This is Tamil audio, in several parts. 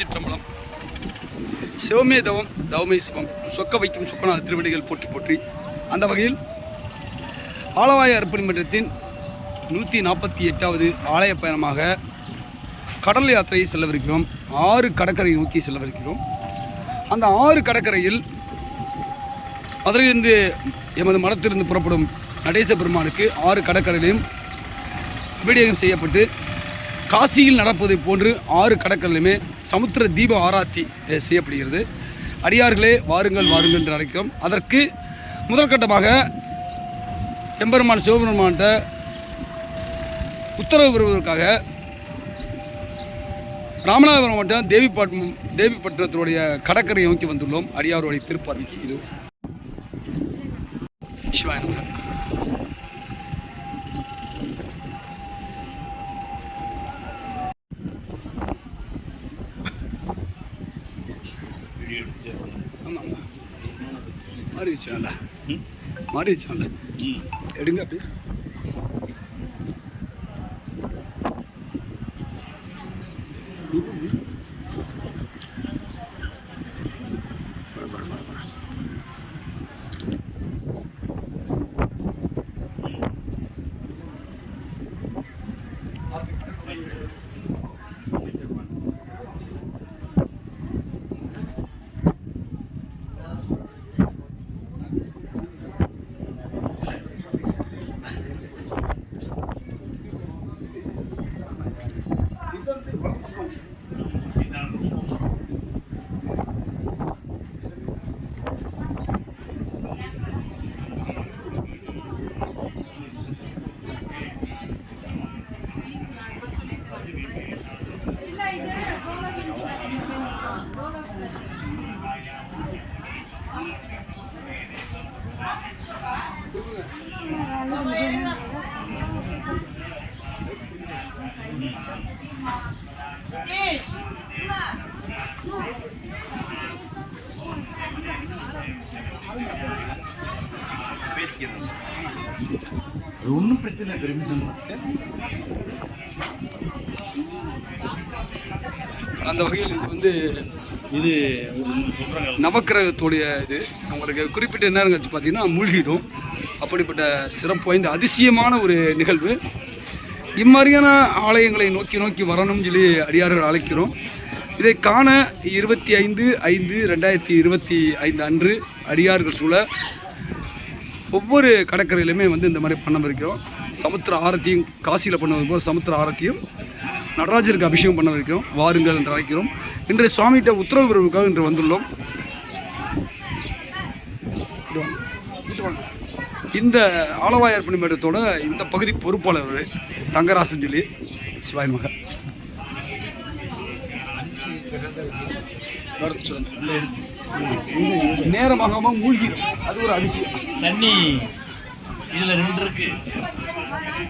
திருச்சிற்றம்பலம் சிவமே தவம் தவமே சிவம் சொக்க வைக்கும் சொக்கநாத திருவடிகள் போற்றி போற்றி. அந்த வகையில் ஆலவாய அர்ப்பணி மன்றத்தின் நூற்றி நாற்பத்தி எட்டாவது ஆலய பயணமாக கடல் யாத்திரையை செல்லவிருக்கிறோம். ஆறு கடற்கரை நோக்கி செல்லவிருக்கிறோம். அந்த ஆறு கடற்கரையில் மதுரையிலிருந்து எமது மடத்திலிருந்து புறப்படும் நடேச பெருமானுக்கு ஆறு கடற்கரையிலும் அபிடேகம் செய்யப்பட்டு காசியில் நடப்பதை போன்று ஆறு கடற்கரையிலுமே சமுத்திர தீப ஆராத்தி செய்யப்படுகிறது. அடியார்களே வாருங்கள் வாருங்கள் என்று அழைக்கிறோம். அதற்கு முதற்கட்டமாக எம்பெருமான் சிவபெருமான்கிட்ட உத்தரவு பெறுவதற்காக ராமநாதபுரம் மாவட்டம் தேவிப்பட்டினம் தேவிப்பட்டினத்தினுடைய கடற்கரையை நோக்கி வந்துள்ளோம். அடியாருடைய திருப்பார்வைக்கு இது. சிவாய மாறி வச்சான்ல மாறி வச்சான்ல எடுங்க அப்படி அந்த வகையில் இது வந்து இது நவக்கிரகத்துடைய இது. உங்களுக்கு குறிப்பிட்ட நேரம் கழிச்சு பார்த்தீங்கன்னா மூழ்கிடும். அப்படிப்பட்ட சிறப்பு வாய்ந்த அதிசயமான ஒரு நிகழ்வு. இம்மாதிரியான ஆலயங்களை நோக்கி நோக்கி வரணும்னு சொல்லி அடியார்கள் அழைக்கிறோம். இதை காண இருபத்தி ஐந்து ஐந்து ரெண்டாயிரத்தி இருபத்தி ஐந்து அன்று அடியார்கள் சூழ ஒவ்வொரு கடற்கரையிலுமே வந்து இந்த மாதிரி பண்ண இருக்கிறோம் சமுத்திர ஆரத்தியும் காசியில் பண்ண போல் சமுத்திர ஆரத்தியும். நடராஜருக்கு அபிஷேகம் பண்ண வைக்கிறோம். வாருங்கள் என்று அழைக்கிறோம். இன்றைய சுவாமிகிட்ட உத்தரவு பெறுவதற்காக இன்று வந்துள்ளோம். இங்க வாங்க. இங்க வாங்க. இந்த ஆலவாயார் பணிமேடத்தோட இந்த பகுதி பொறுப்பாளர் தங்கராசன் சொல்லி சிவாய் மகன் நேரமாக மூழ்கி அது ஒரு அதிசயம். தண்ணி இதுல ரெண்டு இருக்கு.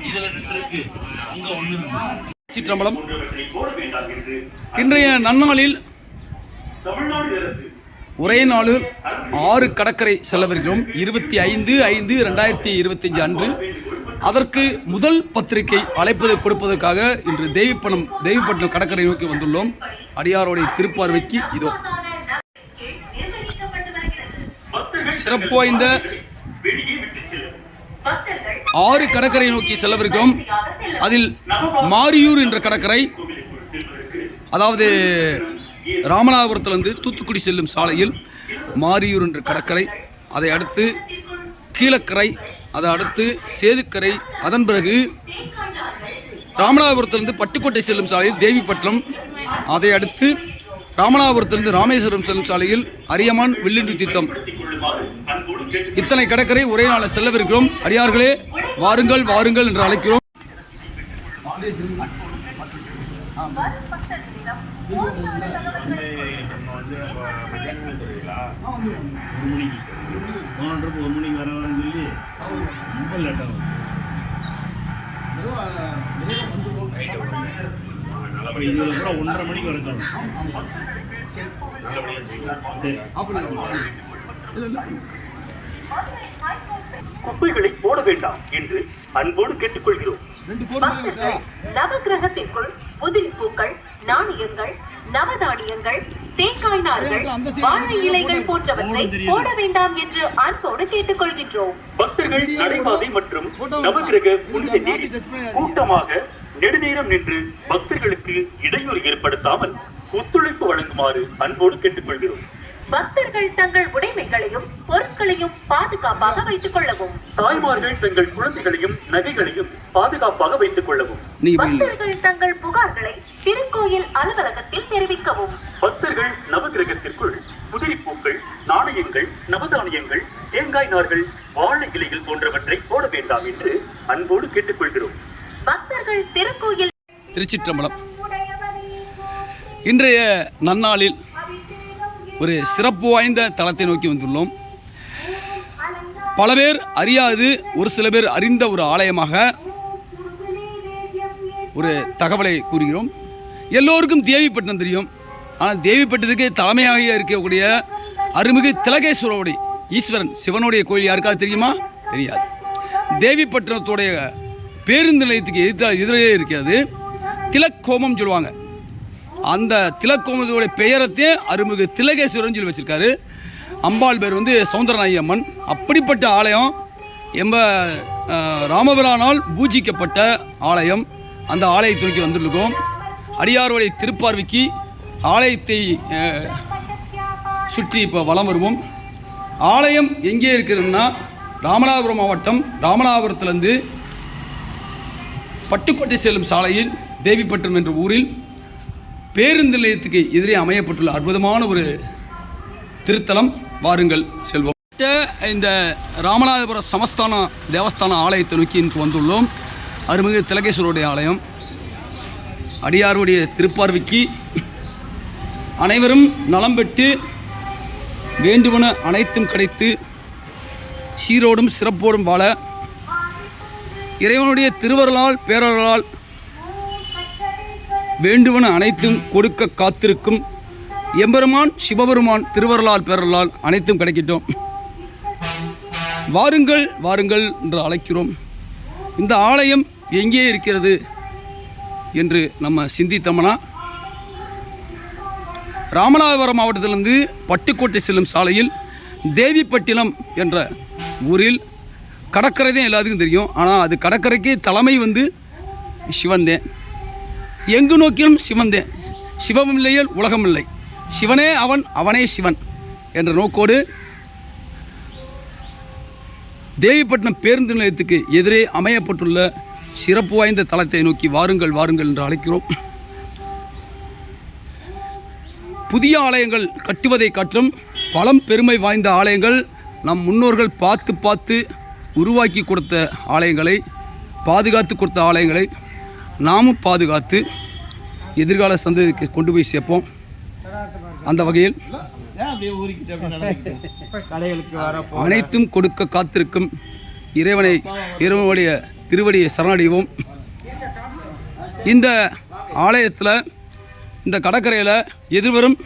இதுல ரெண்டு இருக்கு. அங்க ஒண்ணு இருக்கு. சிற்றம்பலம். இன்றைய நன்னாளில் ஒரே நாளில் ஆறு கடற்கரை செல்லவிருக்கிறோம். இருபத்தி ஐந்து ஐந்து ரெண்டாயிரத்தி இருபத்தஞ்சு அன்று. அதற்கு முதல் பத்திரிகை அழைப்பதை கொடுப்பதற்காக இன்று தேவிப்பணம் தேவிப்பட்டினம் கடற்கரை நோக்கி வந்துள்ளோம். அடியாரோடைய திருப்பார்வைக்கு இதோ. சிறப்பு வாய்ந்த ஆறு கடற்கரை நோக்கி செல்லவிருக்கிறோம். அதில் மாரியூர் என்ற கடற்கரை அதாவது ராமநாதபுரத்திலிருந்து தூத்துக்குடி செல்லும் சாலையில் மாரியூர் என்ற கடற்கரை அதை அடுத்து கீழக்கரை அதை அடுத்து சேதுக்கரை அதன் பிறகு ராமநாதபுரத்திலிருந்து பட்டுக்கோட்டை செல்லும் சாலையில் தேவிப்பட்டினம் அதை அடுத்து ராமநாதபுரத்திலிருந்து ராமேஸ்வரம் செல்லும் சாலையில் அரியமான் வில்லின்று தீர்த்தம். இத்தனை கடற்கரை ஒரே நாளில் செல்லவிருக்கிறோம். அடியார்களே வாருங்கள் வாருங்கள் என்று அழைக்கிறோம். வந்து ஒரு மணிக்கு போனன்றப்ப சொல்லி ரொம்ப லேட் இதில் கூட ஒன்றரை மணிக்கு வரணும் நல்லபடியாக செய்யலாம் சரி குப்பைகளை போட வேண்டாம் என்று அன்போடு கேட்டுக்கொள்கிறோம். நவக்கிரகத்திற்குள் உதிரி பூக்கள் நாணயங்கள் நவதானியங்கள் தேங்காய் நார்கள் வாழை இலைகள் போன்றவற்றை போட வேண்டாம் என்று அன்போடு கேட்டுக்கொள்கின்றோம். பக்தர்கள் நடைபாதை மற்றும் நவகிரக புனித நீரில் கூட்டமாக நெடுநேரம் நின்று பக்தர்களுக்கு இடையூறு ஏற்படுத்தாமல் ஒத்துழைப்பு வழங்குமாறு அன்போடு கேட்டுக்கொள்கிறோம். பக்தர்கள் தங்கள் உடைமைகளையும் பொருட்களையும் பாதுகாப்பாக வைத்துக் கொள்ளவும். தாய்மார்கள் தங்கள் குழந்தைகளையும் நகைகளையும் பாதுகாப்பாக வைத்துக் கொள்ளவும். பக்தர்கள் தங்கள் புகார்களை திருக்கோயில் அலுவலகத்தில் தெரிவிக்கவும். பக்தர்கள் நவகிரகத்திற்குள் புதிரிப்பூக்கள் நாணயங்கள் நவதானியங்கள் தேங்காய் நார்கள் வாழை இலைகள் போன்றவற்றை போட வேண்டாம் என்று அன்போடு கேட்டுக்கொள்கிறோம். பக்தர்கள் திருக்கோயில் திருச்சிற்றம்பலம். இன்றைய நன்னாளில் ஒரு சிறப்பு வாய்ந்த தளத்தை நோக்கி வந்துள்ளோம். பல பேர் அறியாது ஒரு சில பேர் அறிந்த ஒரு ஆலயமாக ஒரு தகவலை கூறுகிறோம். எல்லோருக்கும் தேவிப்பட்டினம் தெரியும். ஆனால் தேவிப்பட்டத்துக்கு தலைமையாக இருக்கக்கூடிய அருமிகு திலகேஸ்வரோடைய ஈஸ்வரன் சிவனுடைய கோயில் யாருக்காவது தெரியுமா? தெரியாது. தேவிப்பட்டினத்துடைய பேருந்து நிலையத்துக்கு எதிர்த்தா எதிரே இருக்காது. திலக்கோமம் சொல்லுவாங்க. அந்த திலக்கோமதியோடைய பெயரத்தையும் அருள்மிகு திலகேஸ்வரன் சொல்லி வச்சிருக்காரு. அம்பாள் பேர் வந்து சௌந்தரநாயகி அம்மன் அப்படிப்பட்ட ஆலயம் எம்ப ராமபிரானால் பூஜிக்கப்பட்ட ஆலயம். அந்த ஆலயத்தை நோக்கி வந்துருக்கோம். அடியாருடைய திருப்பார்வைக்கு ஆலயத்தை சுற்றி இப்போ வலம் வருவோம். ஆலயம் எங்கே இருக்கிறதுன்னா ராமநாதபுரம் மாவட்டம் ராமநாதபுரத்துலேருந்து பட்டுக்கோட்டை செல்லும் சாலையில் தேவிப்பட்டினம் என்ற ஊரில் பேருந்து நிலையத்துக்கு எதிரே அமையப்பட்டுள்ள அற்புதமான ஒரு திருத்தலம். வாருங்கள் செல்வோம். இந்த ராமநாதபுரம் சமஸ்தான தேவஸ்தான ஆலயத்தை நோக்கி இன்று வந்துள்ளோம். அருமிகு திலகேஸ்வருடைய ஆலயம். அடியாருடைய திருப்பார்வைக்கு அனைவரும் நலம் பெற்று வேண்டுவன அனைத்தும் கிடைத்து சீரோடும் சிறப்போடும் வாழ இறைவனுடைய திருவருளால் பேரருளால் வேண்டுவன அனைத்தும் கொடுக்க காத்திருக்கும் எம்பெருமான் சிவபெருமான் திருவருளால் பேரருளால் அனைத்தும் கிடைக்கட்டும். வாருங்கள் வாருங்கள் என்று அழைக்கிறோம். இந்த ஆலயம் எங்கே இருக்கிறது என்று நம்ம சிந்தித்தோம்னா ராமநாதபுரம் மாவட்டத்திலிருந்து பட்டுக்கோட்டை செல்லும் சாலையில் தேவிப்பட்டினம் என்ற ஊரில் கடற்கரை தான் எல்லாத்துக்கும் தெரியும். ஆனால் அது கடற்கரைக்கு தலைமை வந்து சிவன்தேன் எங்கு நோக்கிலும் சிவன்தேன் சிவம் இல்லையல் உலகம் இல்லை சிவனே அவன் அவனே சிவன் என்ற நோக்கோடு தேவிப்பட்டினம் பேருந்து நிலையத்துக்கு எதிரே அமையப்பட்டுள்ள சிறப்பு வாய்ந்த தளத்தை நோக்கி வாருங்கள் வாருங்கள் என்று அழைக்கிறோம். புதிய ஆலயங்கள் கட்டுவதை காட்டிலும் பலம் பெருமை வாய்ந்த ஆலயங்கள் நம் முன்னோர்கள் பார்த்து பார்த்து உருவாக்கி கொடுத்த ஆலயங்களை பாதுகாத்து கொடுத்த ஆலயங்களை நாமும் பாதுகாத்து எதிர்கால சந்ததிக்கு கொண்டு போய் சேர்ப்போம். அந்த வகையில் அனைத்தும் கொடுக்க காத்திருக்கும் இறைவனை இறைவனுடைய திருவடியை சரணடைவோம். இந்த ஆலயத்தில் இந்த கடற்கரையில் எதிர்வரும்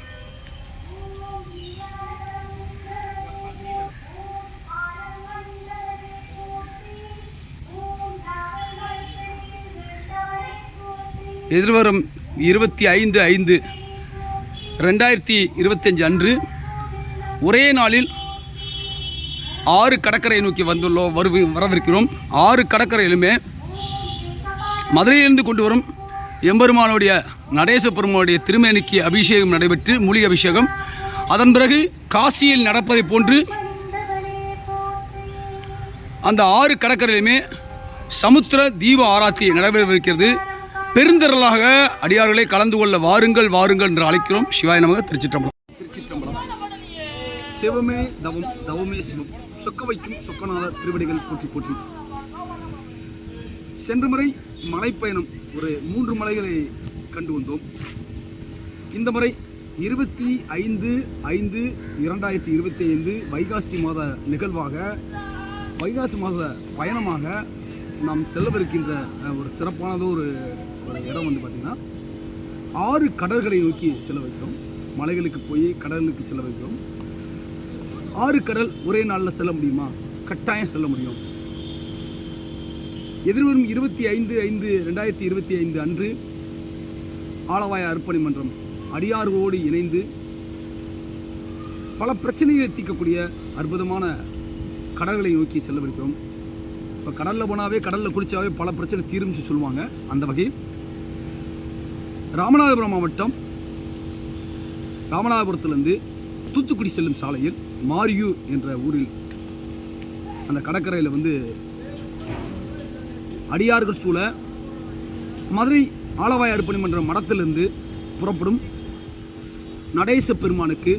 எதிர்வரும் இருபத்தி ஐந்து ஐந்து ரெண்டாயிரத்தி இருபத்தஞ்சு அன்று ஒரே நாளில் ஆறு கடற்கரை நோக்கி வந்துள்ளோம் வருவி வரவிருக்கிறோம். ஆறு கடற்கரையிலுமே மதுரையிலிருந்து கொண்டு வரும் எம்பெருமானுடைய நடேச பெருமானுடைய திருமேனிக்கு அபிஷேகம் நடைபெற்று மூலிகை அபிஷேகம். அதன் பிறகு காசியில் நடப்பதைப் போன்று அந்த ஆறு கடற்கரையிலுமே சமுத்திர தீப ஆராத்தி நடைபெறவிருக்கிறது. பெருந்திரளாக அடியார்களை கலந்து கொள்ள வாருங்கள் வாருங்கள் என்று அழைக்கிறோம். சிவாய நமக திருச்சிற்றம்பலம். திருச்சிற்றம்பலம். சிவமே தவம் தவமே சிவம். சொக்க வைக்கும் சொக்கநாதர் திருவடிகள் போற்றி போற்றி. சென்ற முறை மலைப்பயணம் ஒரு மூன்று மலைகளை கண்டு வந்தோம். இந்த முறை இருபத்தி ஐந்து ஐந்து இரண்டாயிரத்தி இருபத்தி ஐந்து வைகாசி மாத நிகழ்வாக வைகாசி மாத பயணமாக நாம் செல்லவிருக்கின்ற ஒரு சிறப்பானது ஒரு இடம் வந்து பார்த்திங்கன்னா ஆறு கடல்களை நோக்கி செல்ல வைக்கிறோம். மலைகளுக்கு போய் கடலுக்கு செல்ல வைக்கிறோம். ஆறு கடல் ஒரே நாளில் செல்ல முடியுமா? கட்டாயம் செல்ல முடியும். எதிர்வரும் இருபத்தி ஐந்து ஐந்து ரெண்டாயிரத்தி இருபத்தி ஐந்து அன்று ஆலவாய அர்ப்பணி மன்றம் அடியார்களோடு இணைந்து பல பிரச்சனைகளை தீர்க்கக்கூடிய அற்புதமான கடல்களை நோக்கி செல்லவிருக்கிறோம் இப்போ கடலில் போனாவே கடலில் குளிச்சாவே பல பிரச்சனை தீரும்னு சொல்லுவாங்க. அந்த வகையில் ராமநாதபுரம் மாவட்டம் ராமநாதபுரத்திலிருந்து தூத்துக்குடி செல்லும் சாலையில் மாரியூர் என்ற ஊரில் அந்த கடற்கரையில் வந்து அடியார்கள் சூழ மதுரை ஆலவாய் அர்ப்பணி மன்ற மடத்திலிருந்து புறப்படும் நடேச பெருமானுக்கு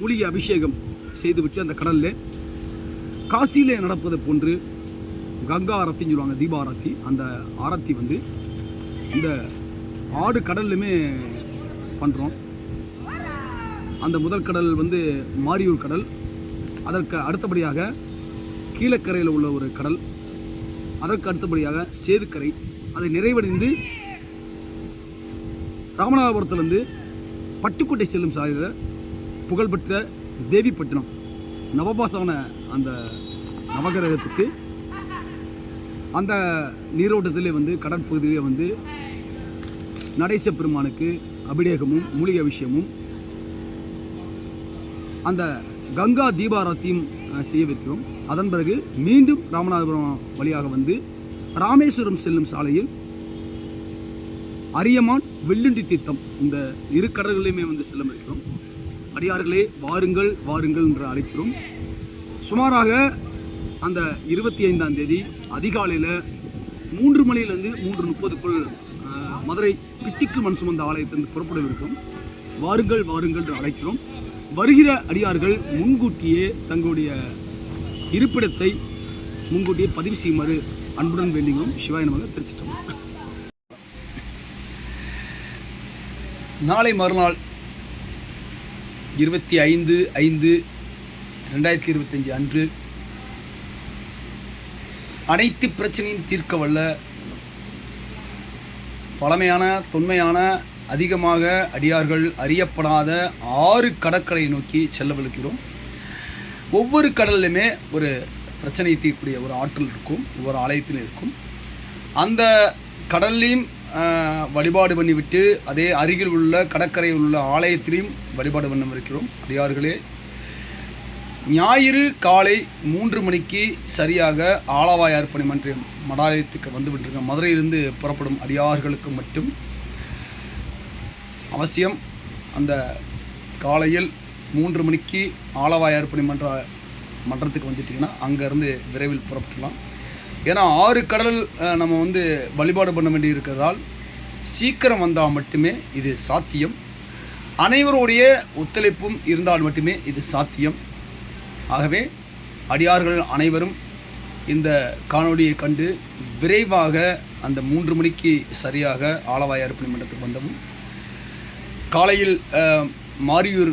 மூலிகை அபிஷேகம் செய்துவிட்டு அந்த கடலில் காசியிலே நடப்பதை போன்று கங்கா ஆரத்தின்னு சொல்லுவாங்க தீப ஆரத்தி. அந்த ஆரத்தி வந்து இந்த ஆறு கடல்லுமே பண்ணுறோம் அந்த முதல் கடல் வந்து மாரியூர் கடல். அதற்கு அடுத்தபடியாக கீழக்கரையில் உள்ள ஒரு கடல். அதற்கு அடுத்தபடியாக சேதுக்கரை. அதை நிறைவடைந்து ராமநாதபுரத்திலிருந்து பட்டுக்கோட்டை செல்லும் சாலையில் புகழ்பெற்ற தேவிப்பட்டினம். நவபாசன அந்த நவகிரகத்துக்கு அந்த நீரோட்டத்திலே வந்து கடற்பகுதியிலே வந்து நடேச பெருமானுக்கு அபிடேகமும் மூலிகை அபிஷேகமும் அந்த கங்கா தீபாரத்தையும் செய்ய வைக்கிறோம். அதன் பிறகு மீண்டும் ராமநாதபுரம் வழியாக வந்து ராமேஸ்வரம் செல்லும் சாலையில் அரியமான் வெள்ளுண்டி தீர்த்தம் இந்த இரு கடல்களையுமே வந்து செல்ல இருக்கிறோம் அடியார்களே வாருங்கள் வாருங்கள் என்று அழைக்கிறோம். சுமாராக அந்த இருபத்தி ஐந்தாம் தேதி அதிகாலையில் மூன்று மணியிலிருந்து மூன்று முப்பதுக்குள் மதுரை பிட்டிக்கு மண் சுமந்த ஆலயத்திலிருந்து புறப்படவிருக்கும் வாருங்கள் வாருங்கள் என்று அழைக்கிறோம். வருகிற அடியார்கள் முன்கூட்டியே தங்களுடைய இருப்பிடத்தை முன்கூட்டியே பதிவு செய்யுமாறு அன்புடன் வேண்டுகிறோம். சிவாய நமக திருச்சிட்டோம் நாளை மறுநாள் இருபத்தி ஐந்து ஐந்து ரெண்டாயிரத்தி இருபத்தஞ்சி அன்று அனைத்து பிரச்சனையும் தீர்க்க வல்ல பழமையான தொன்மையான அதிகமாக அடியார்கள் அறியப்படாத ஆறு கடற்கரை நோக்கி செல்லவிருக்கிறோம் ஒவ்வொரு கடல்லையுமே ஒரு பிரச்சனை தீர்க்கக்கூடிய ஒரு ஆற்றல் இருக்கும் ஒவ்வொரு ஆலயத்திலும் இருக்கும். அந்த கடல்லையும் வழிபாடு பண்ணிவிட்டு அதே அருகில் உள்ள கடற்கரையில் உள்ள ஆலயத்திலையும் வழிபாடு பண்ண இருக்கிறோம் அடியார்களே ஞாயிறு காலை மூன்று மணிக்கு சரியாக ஆலவாய் அர்ப்பணி மடாலயத்துக்கு வந்து மதுரையிலிருந்து புறப்படும் அடியார்களுக்கு மட்டும் அவசியம். அந்த காலையில் மூன்று மணிக்கு ஆலவாயார் பணிமன்ற மன்ற மன்றத்துக்கு வந்துட்டிங்கன்னா அங்கேருந்து விரைவில் புறப்பட்டுலாம் ஏன்னா ஆறு கடல் நம்ம வந்து வழிபாடு பண்ண வேண்டி இருக்கிறதால் சீக்கிரம் வந்தால் மட்டுமே இது சாத்தியம். அனைவருடைய ஒத்துழைப்பும் இருந்தால் மட்டுமே இது சாத்தியம். ஆகவே அடியார்கள் அனைவரும் இந்த காணொலியை கண்டு விரைவாக அந்த மூன்று மணிக்கு சரியாக ஆலவாய் அர்ப்பணி மன்றத்துக்கு வந்தவும் காலையில் மாரியூர்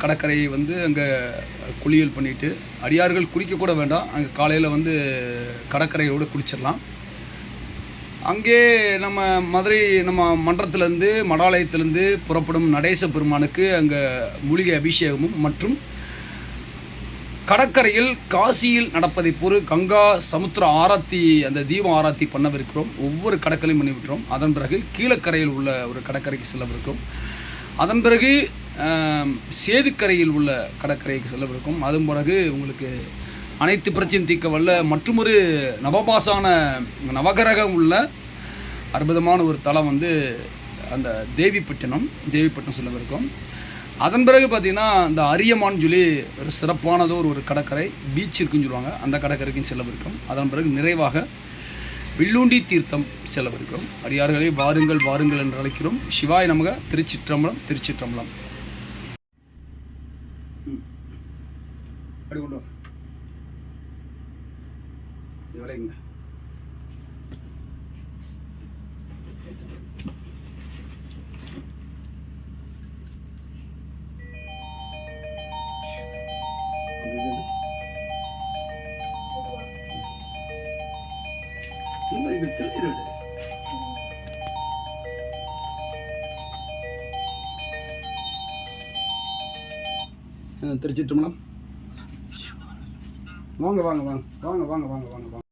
கடற்கரையை வந்து அங்கே குளியல் பண்ணிட்டு அடியார்கள் குளிக்கக்கூட வேண்டாம் அங்கே காலையில் வந்து கடற்கரையோடு குளிச்சிடலாம். அங்கே நம்ம மதுரை நம்ம மன்றத்திலேருந்து மடாலயத்திலேருந்து புறப்படும் நடேச பெருமானுக்கு அங்கே மூலிகை அபிஷேகமும் மற்றும் கடற்கரையில் காசியில் நடப்பதை பொறு கங்கா சமுத்திர ஆராத்தி அந்த தீப ஆராத்தி பண்ணவிருக்கிறோம். ஒவ்வொரு கடற்கரையும் பண்ணிவிட்டோம் அதன் பிறகு கீழக்கரையில் உள்ள ஒரு கடற்கரைக்கு செல்லவிருக்கிறோம். அதன் பிறகு சேதுக்கரையில் உள்ள கடற்கரைக்கு செல்லவிருக்கும் அதன் பிறகு உங்களுக்கு அனைத்து பிரச்சனையும் தீர்க்க வல்ல மற்றொரு நவபாசான நவகரகம் உள்ள அற்புதமான ஒரு தலம் வந்து அந்த தேவிப்பட்டினம். தேவிப்பட்டினம் செல்லவிருக்கும் அதன் பிறகு பார்த்திங்கன்னா இந்த அரியமான்னு சொல்லி ஒரு சிறப்பானதோ ஒரு கடற்கரை பீச் இருக்குன்னு சொல்லுவாங்க. அந்த கடற்கரைக்கும் செல்லவிருக்கும். அதன் பிறகு நிறைவாக வில்லுண்டி தீர்த்தம் செல்லவிருக்கிறோம் அடியார்களே வாருங்கள் வாருங்கள் என்று அழைக்கிறோம். சிவாய் நமக திருச்சிற்றம்பலம் திருச்சிற்றம்பலம். விளையுங்க இல்லை, இது திருநீர் வாங்க வாங்க வாங்க வாங்க வாங்க வாங்க வாங்க வாங்க.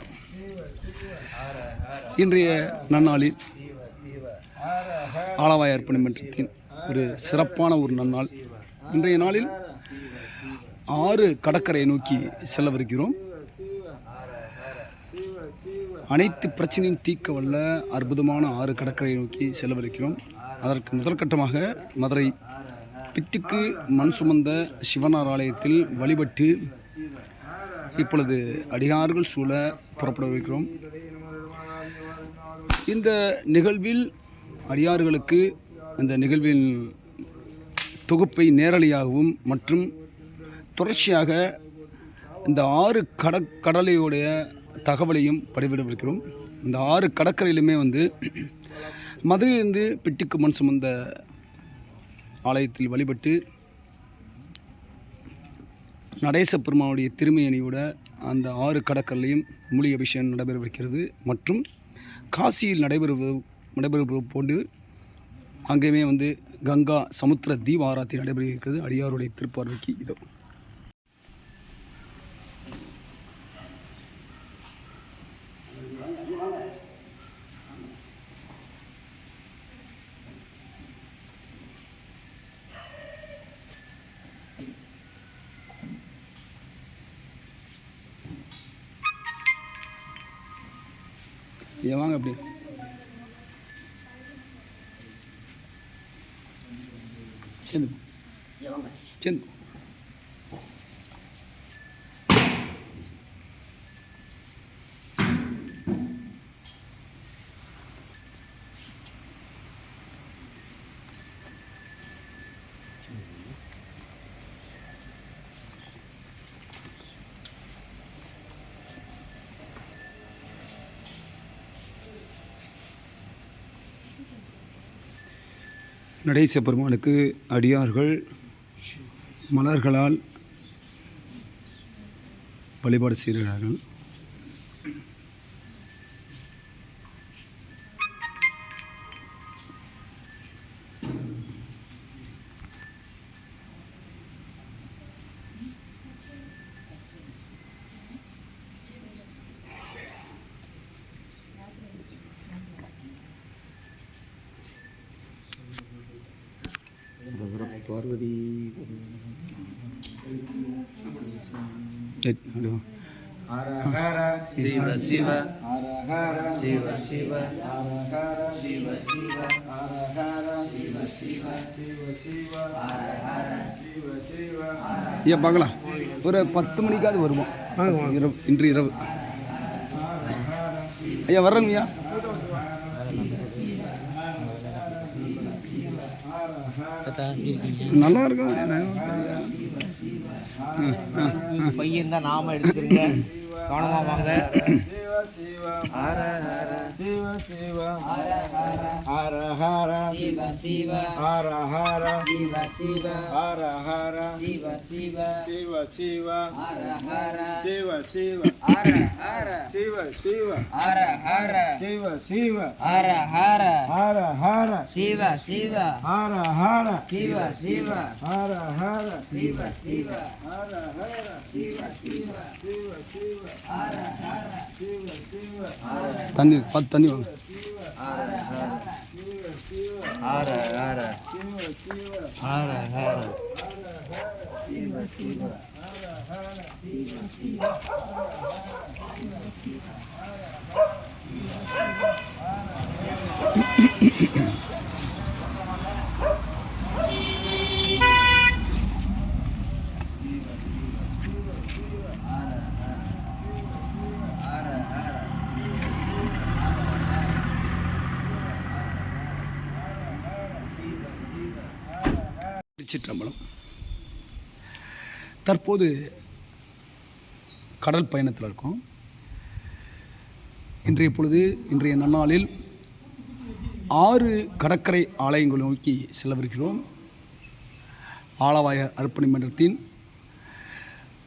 திருச்சிற்றம்பலம் இன்றைய நன்னாளில் ஆலவாய் அர்ப்பணி மன்றத்தின் ஒரு சிறப்பான ஒரு நன்னாள். இன்றைய நாளில் ஆறு கடற்கரையை நோக்கி செல்லவிருக்கிறோம். அனைத்து பிரச்சனையும் தீர்க்க வல்ல அற்புதமான ஆறு கடற்கரையை நோக்கி செல்லவிருக்கிறோம். அதற்கு முதற்கட்டமாக மதுரை பித்துக்கு மண் சுமந்த சிவனார் ஆலயத்தில் வழிபட்டு இப்பொழுது அடியார்கள் சூழ புறப்பட வைக்கிறோம். இந்த நிகழ்வில் அடியார்களுக்கு இந்த நிகழ்வின் தொகுப்பை நேரலையாகவும் மற்றும் தொடர்ச்சியாக இந்த ஆறு கட கடலையுடைய தகவலையும் பதிவிடவிருக்கிறோம். இந்த ஆறு கடற்கரையிலுமே வந்து மதுரையிலிருந்து பிட்டுக்கு மண் சுமந்த ஆலயத்தில் வழிபட்டு நடேச பெருமானுடைய திருமையணியோட அந்த ஆறு கடற்கரையும் மூலி அபிஷேகம் நடைபெறவிருக்கிறது. மற்றும் காசியில் நடைபெறுவது நடைபெறுவது போன்று அங்கேயுமே வந்து கங்கா சமுத்திர தீப ஆராத்தி நடைபெற இருக்கிறது அடியாருடைய திருப்பார்வைக்கு இதோ. வாங்க அப்படி. சேர்ந்து. சேர்ந்து நடேச பெருமானுக்கு அடியார்கள் மலர்களால் வழிபாடு செய்கிறார்கள். பார்வதி ஏய், அப்படி வா. ஹர சிவ சிவ. ஹர சிவ சிவ. ஹர சிவ சிவ ஹர சிவ சிவ சிவ சிவ ஹர சிவ சிவ ஐயா பார்க்கலாம். ஒரு பத்து மணிக்காவது வருவோம். இரவு இன்று இரவு. ஐயா வர்றேங்கய்யா நல்லா இருக்கும் பையன் தான் நாம எடுத்துக்கிறீங்க. கவனமா வாங்க. சிவ சிவ ஹர ஹர சிவ சிவ ஹர ஹர ஹர சிவ சிவ ஹர ஹர சிவ சிவ ஹர ஹர சிவ சிவ சிவ சிவ ஹர ஹர சிவ சிவ ஹர ஹர சிவ சிவ ஹர ஹர சிவ சிவ ஹர ஹர ஹர ஹர சிவ சிவ ஹர ஹர சிவ சிவ ஹர ஹர சிவ சிவ ஹர ஹர சிவ சிவ சிவ சிவ ஹர ஹர சிவ சிவ தண்ணி பார்த்து தண்ணி வாங்க Thank you சிவ சிவ ஹர ஹர சிவ சிவ ஹர ஹர திருச்சிற்றம்பலம் தற்போது கடல் பயணத்தில் இருக்கோம். இன்றைய பொழுது இன்றைய நன்னாளில் ஆறு கடற்கரை ஆலயங்களை நோக்கி செலவிருக்கிறோம் ஆலவாய அர்ப்பணி மன்றத்தின்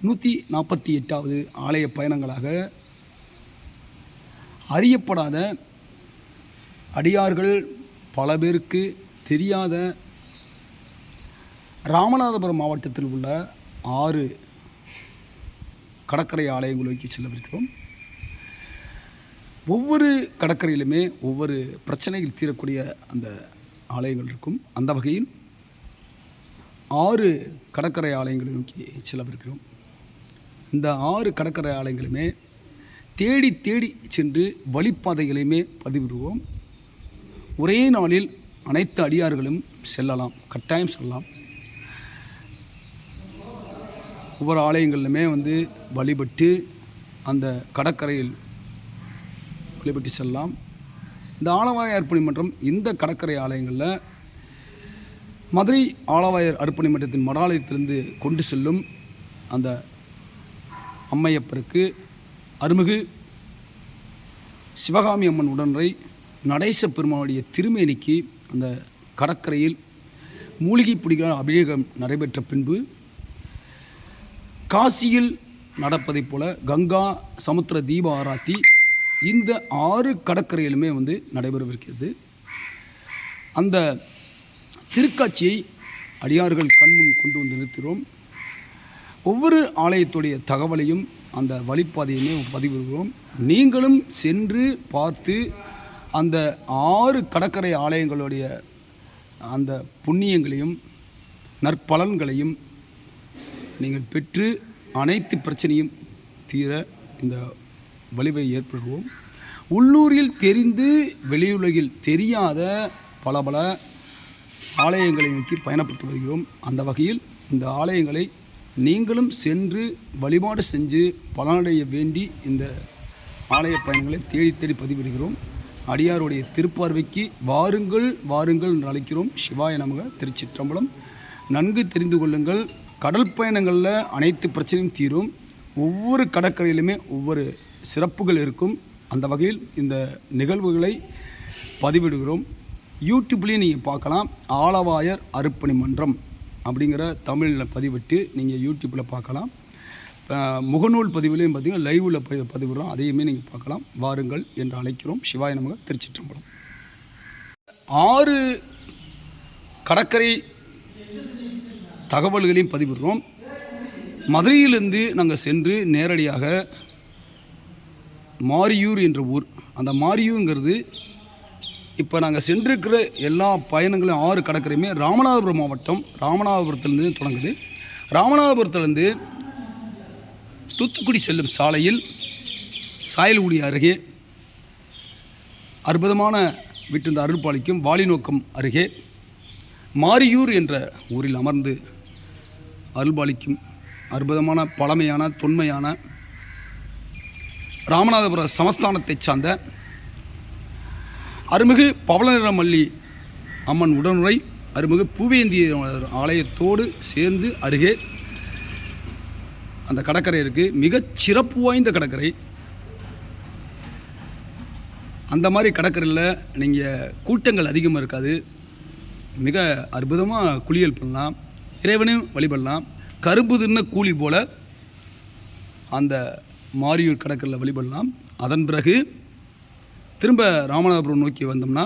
நூற்றி நாற்பத்தி எட்டாவது ஆலய பயணங்களாக அறியப்படாத அடியார்கள் பல பேருக்கு தெரியாத ராமநாதபுரம் மாவட்டத்தில் உள்ள ஆறு கடற்கரை ஆலயங்களுக்கு செல்லவிருக்கிறோம். ஒவ்வொரு கடற்கரையிலுமே ஒவ்வொரு பிரச்சனைகள் தீரக்கூடிய அந்த ஆலயங்கள் இருக்கும். அந்த வகையில் ஆறு கடற்கரை ஆலயங்களை நோக்கி செல்லவிருக்கிறோம். இந்த ஆறு கடற்கரை ஆலயங்களுமே தேடி தேடி சென்று வழிப்பாதைகளையுமே பதிவிடுவோம். ஒரே நாளில் அனைத்து அடியார்களும் செல்லலாம் கட்டாயம் செல்லலாம். ஒவ்வொரு ஆலயங்களிலுமே வந்து வழிபட்டு அந்த கடற்கரையில் வழிபட்டு செல்லலாம். இந்த ஆலவாய அர்ப்பணி மன்றம் இந்த கடற்கரை ஆலயங்களில் மதுரை ஆலவாயர் அர்ப்பணி மன்றத்தின் மடாலயத்திலிருந்து கொண்டு செல்லும் அந்த அம்மையப்பருக்கு அருமிகு சிவகாமி அம்மன் உடனரை நடேச பெருமாளுடைய திருமேனிக்கு அந்த கடற்கரையில் மூலிகை பிடிக்க அபிஷேகம் நடைபெற்ற பின்பு காசியில் நடப்பதைப் போல கங்கா சமுத்திர தீப ஆராத்தி இந்த ஆறு கடற்கரையிலுமே வந்து நடைபெறவிருக்கிறது. அந்த திருக்காட்சியை அடியார்கள் கண்முன் கொண்டு வந்து நிறுத்துகிறோம். ஒவ்வொரு ஆலயத்துடைய தகவலையும் அந்த வழிப்பாதையுமே பதிவிடுகிறோம். நீங்களும் சென்று பார்த்து அந்த ஆறு கடற்கரை ஆலயங்களுடைய அந்த புண்ணியங்களையும் நற்பலன்களையும் நீங்கள் பெற்று அனைத்து பிரச்சனையும் தீர இந்த வலிவை ஏற்படுவோம். உள்ளூரில் தெரிந்து வெளியுலகில் தெரியாத பல பல ஆலயங்களை நோக்கி பயணப்பட்டு வருகிறோம். அந்த வகையில் இந்த ஆலயங்களை நீங்களும் சென்று வழிபாடு செஞ்சு பலனடைய வேண்டி இந்த ஆலய பயணங்களை தேடி தேடி பதிவிடுகிறோம். அடியாருடைய திருப்பார்வைக்கு வாருங்கள் வாருங்கள் என்று அழைக்கிறோம். சிவாய நமக திருச்சிற்றம்பலம். நன்கு தெரிந்து கொள்ளுங்கள். கடல் பயணங்களில் அனைத்து பிரச்சனையும் தீரும். ஒவ்வொரு கடற்கரையிலுமே ஒவ்வொரு சிறப்புகள் இருக்கும். அந்த வகையில் இந்த நிகழ்வுகளை பதிவிடுகிறோம். யூடியூப்லேயும் நீங்கள் பார்க்கலாம். ஆலவாயர் அருப்பணி மன்றம் அப்படிங்கிற தமிழில் பதிவிட்டு நீங்கள் யூடியூப்பில் பார்க்கலாம். முகநூல் பதிவிலையும் பார்த்தீங்கன்னா லைவில் பதி பதிவிடுறோம். அதையுமே நீங்கள் பார்க்கலாம். வாருங்கள் என்று அழைக்கிறோம். சிவாய நமக திருச்சிற்றம்பலம். ஆறு கடற்கரை தகவல்களையும் பதிவிடுறோம். மதுரையிலிருந்து நாங்கள் சென்று நேரடியாக மாரியூர் என்ற ஊர் அந்த மாரியூருங்கிறது இப்போ நாங்கள் சென்றிருக்கிற எல்லா பயணங்களும் ஆறு கடற்கரையுமே ராமநாதபுரம் மாவட்டம் ராமநாதபுரத்துலேருந்து தொடங்குது. ராமநாதபுரத்துலேருந்து தூத்துக்குடி செல்லும் சாலையில் சாயல்குடி அருகே அற்புதமான விட்டிருந்த அருள்பாளிக்கும் வாலிநோக்கம் அருகே மாரியூர் என்ற ஊரில் அமர்ந்து அருள்பாலிக்கும் அற்புதமான பழமையான தொன்மையான ராமநாதபுர சமஸ்தானத்தைச் சார்ந்த அருமிகு பவளநிறமல்லி அம்மன் உடனுரை அருமிகு பூவேந்திய ஆலயத்தோடு சேர்ந்து அருகே அந்த கடற்கரை இருக்குது மிகச் சிறப்பு வாய்ந்த கடற்கரை. அந்த மாதிரி கடற்கரையில் நீங்கள் கூட்டங்கள் அதிகமாக இருக்காது. மிக அற்புதமாக குளியல் பண்ணலாம். இறைவனையும் வழிபடலாம். கரும்பு தின்ன கூலி போல அந்த மாரியூர் கடற்கரையில் வழிபடலாம். அதன் பிறகு திரும்ப ராமநாதபுரம் நோக்கி வந்தோம்னா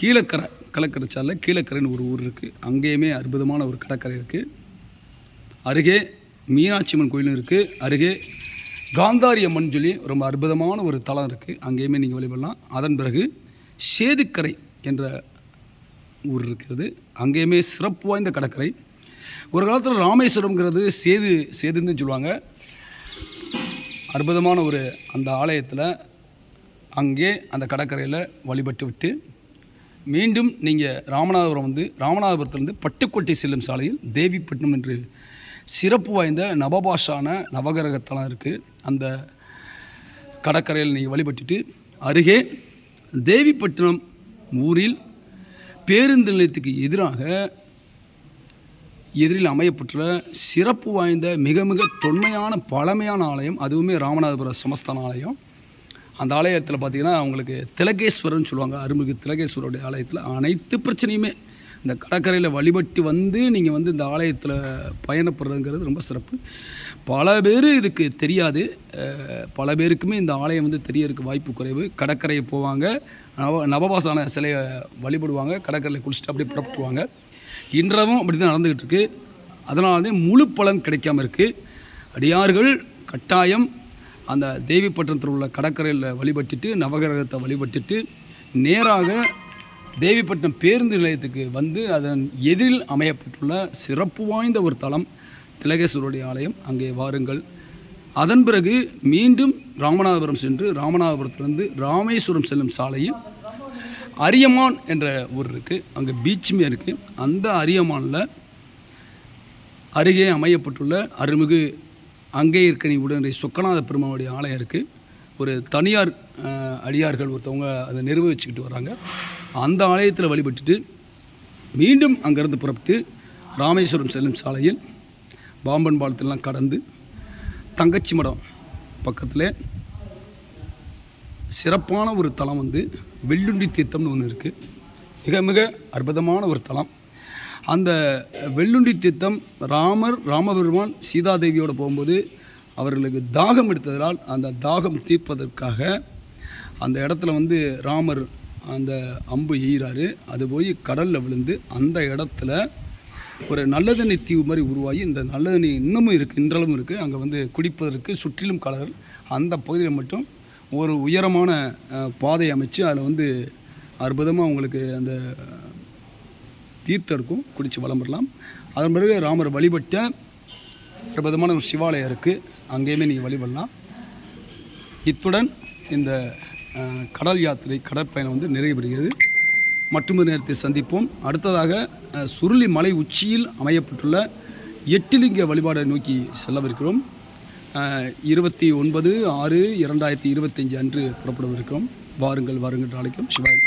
கீழக்கரை கடற்கரை சாலில் கீழக்கரைன்னு ஒரு ஊர் இருக்குது அங்கேயுமே அற்புதமான ஒரு கடற்கரை இருக்குது அருகே மீனாட்சி அம்மன் கோயிலும் இருக்குது அருகே காந்தாரி அம்மன் சொல்லி ரொம்ப அற்புதமான ஒரு தலம் இருக்குது அங்கேயுமே நீங்கள் வழிபடலாம். அதன் பிறகு சேதுக்கரை என்ற ஊர் இருக்கிறது. அங்கேயுமே சிறப்பு வாய்ந்த கடற்கரை. ஒரு காலத்தில் ராமேஸ்வரம்ங்கிறது சேது சேதுன்னு சொல்லுவாங்க. அற்புதமான ஒரு அந்த ஆலயத்தில் அங்கே அந்த கடற்கரையில் வழிபட்டு விட்டு மீண்டும் நீங்கள் ராமநாதபுரம் வந்து ராமநாதபுரத்துலேருந்து பட்டுக்கோட்டை செல்லும் சாலையில் தேவிப்பட்டினம் என்று சிறப்பு வாய்ந்த நவபாஷான நவகிரகத்தலம் இருக்குது அந்த கடற்கரையில் நீங்கள் வழிபட்டுட்டு அருகே தேவிப்பட்டினம் ஊரில் பேருந்து நிலையத்துக்கு எதிராக எதிரில் அமையப்பட்டுள்ள சிறப்பு வாய்ந்த மிக மிக தொன்மையான பழமையான ஆலயம். அதுவுமே ராமநாதபுர சமஸ்தான ஆலயம். அந்த ஆலயத்தில் பார்த்திங்கன்னா அவங்களுக்கு திலகேஸ்வரர்னு சொல்லுவாங்க. அருள்மிகு திலகேஸ்வரருடைய ஆலயத்தில் அனைத்து பிரச்சனையுமே. இந்த கடற்கரையில் வழிபட்டு வந்து நீங்கள் வந்து இந்த ஆலயத்தில் பயணப்படுறதுங்கிறது ரொம்ப சிறப்பு. பல பேர் இதுக்கு தெரியாது. பல பேருக்குமே இந்த ஆலயம் வந்து தெரியறதுக்கு வாய்ப்பு குறைவு. கடற்கரையை போவாங்க. நவ நவபாசான சிலையை வழிபடுவாங்க. கடற்கரையில் குளிச்சுட்டு அப்படியே புறப்பட்டுருவாங்க. இன்றவும் அப்படி தான் நடந்துக்கிட்டு இருக்குது அதனால தான் முழு பலன் கிடைக்காம இருக்குது அடியார்கள் கட்டாயம் அந்த தேவிப்பட்டினத்தில் உள்ள கடற்கரையில் வழிபட்டுட்டு நவகிரகத்தை வழிபட்டுட்டு நேராக தேவிப்பட்டினம் பேருந்து நிலையத்துக்கு வந்து அதன் எதிரில் அமையப்பட்டுள்ள சிறப்பு வாய்ந்த ஒரு தலம் திலகேஸ்வருடைய ஆலயம் அங்கே வாருங்கள். அதன் பிறகு மீண்டும் ராமநாதபுரம் சென்று ராமநாதபுரத்திலிருந்து ராமேஸ்வரம் செல்லும் சாலையில் அரியமான் என்ற ஊர் இருக்குது அங்கே பீச்சுமே இருக்குது அந்த அரியமானில் அருகே அமையப்பட்டுள்ள அருள்மிகு அங்கே இருக்கணி உடனடி சொக்கநாத பெருமானுடைய ஆலயம் இருக்குது ஒரு தனியார் அடியார்கள் ஒருத்தவங்க அதை நிர்வகிச்சுக்கிட்டு வராங்க. அந்த ஆலயத்தில் வழிபட்டுட்டு மீண்டும் அங்கேருந்து புறப்பட்டு ராமேஸ்வரம் செல்லும் சாலையில் பாம்பன் பாலத்திலாம் கடந்து தங்கச்சி மடம் பக்கத்தில் சிறப்பான ஒரு தலம் வந்து வெள்ளுண்டி தீர்த்தம்னு ஒன்று இருக்குது மிக மிக அற்புதமான ஒரு தலம். அந்த வெள்ளுண்டி தீர்த்தம் ராமர் ராமபெருமான் சீதாதேவியோடு போகும்போது அவர்களுக்கு தாகம் எடுத்ததால் அந்த தாகம் தீர்ப்பதற்காக அந்த இடத்துல வந்து ராமர் அந்த அம்பு எய்கிறாரு அது போய் கடலில் விழுந்து அந்த இடத்துல ஒரு நல்லதண்ணி தீவு மாதிரி உருவாகி இந்த நல்லதண்ணி இன்னமும் இருக்குது இன்றளவும் இருக்குது அங்கே வந்து குடிப்பதற்கு சுற்றிலும் கடல் அந்த பகுதியில் மட்டும் ஒரு உயரமான பாதை அமைச்சு அதில் வந்து அற்புதமாக உங்களுக்கு அந்த தீர்த்தம் இருக்கும். குடித்து வலம் வரலாம் அதன் பிறகு ராமர் வழிபட்ட அற்புதமான ஒரு சிவாலயம் இருக்குது அங்கேயுமே நீங்கள் வழிபடலாம். இத்துடன் இந்த கடல் யாத்திரை கடற்பயணம் வந்து நிறைவு பெறுகிறது. மற்றொரு நேரத்தை சந்திப்போம். அடுத்ததாக சுருளி மலை உச்சியில் அமையப்பட்டுள்ள எட்டிலிங்க வழிபாடை நோக்கி செல்லவிருக்கிறோம். இருபத்தி ஒன்பது ஆறு இரண்டாயிரத்தி இருபத்தஞ்சு அன்று புறப்படவிருக்கிறோம் வாருங்கள் வாருங்கள் என்று சிவாய்